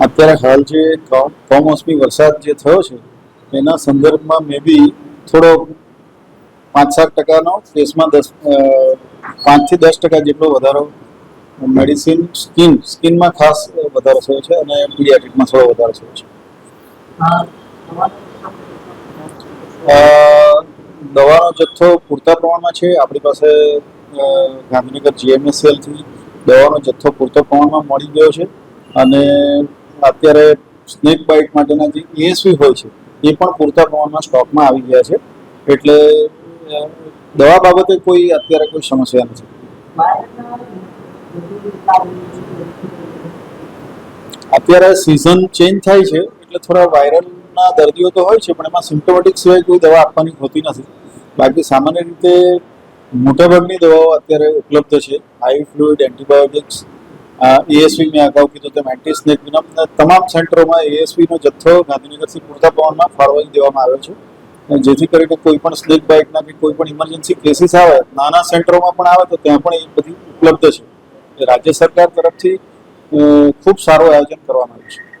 અત્યારે હાલ જે કમ- કમોસમી વરસાદ જે થયો છે, એના સંદર્ભમાં મે બી થોડો પાંચ સાત ટકાનો કેસમાં દસ પાંચથી દસ ટકા જેટલો વધારો મેડિસિન સ્કિન સ્કિનમાં ખાસ વધારો થયો છે અને પીડિયાટ્રિકમાં થોડો વધારો થયો છે. દવાનો જથ્થો પૂરતા પ્રમાણમાં છે. આપણી પાસે ગાંધીનગર જીએમએસએલથી દવાનો જથ્થો પૂરતો પ્રમાણમાં મળી ગયો છે. અને અત્યારે સ્નેક બાઇટ માટેના જે એએસવી હોય છે, એ પણ પૂરતા પ્રમાણમાં સ્ટોકમાં આવી ગયા છે. એટલે દવા બાબતે કોઈ અત્યારે કોઈ સમસ્યા નથી. અત્યારે સિઝન ચેન્જ થાય છે, એટલે થોડા વાયરલના દર્દીઓ તો હોય છે, પણ એમાં સિમ્ટોમેટિક સિવાય કોઈ દવા આપવાની હોતી નથી. બાકી સામાન્ય રીતે મોટાભાગની દવાઓ અત્યારે ઉપલબ્ધ છે હાઈ ફ્લુઇડ એન્ટીબાયોટિક્સ એએસવી મેં અગાઉ કીધું તેમ એન્ટી સ્નેક વિનમ તમામ સેન્ટરોમાં એએસવીનો જથ્થો ગાંધીનગરથી પૂરતા પ્રમાણમાં ફાળવાઈ દેવામાં આવ્યો છે. જેથી કરીને કોઈ પણ સ્નેક બાઇટના કે કોઈ પણ ઇમરજન્સી કેસીસ આવે, નાના સેન્ટરોમાં પણ આવે તો ત્યાં પણ એ બધી ઉપલબ્ધ છે. રાજ્ય સરકાર તરફથી ખૂબ સારું આયોજન કરવામાં આવ્યું છે.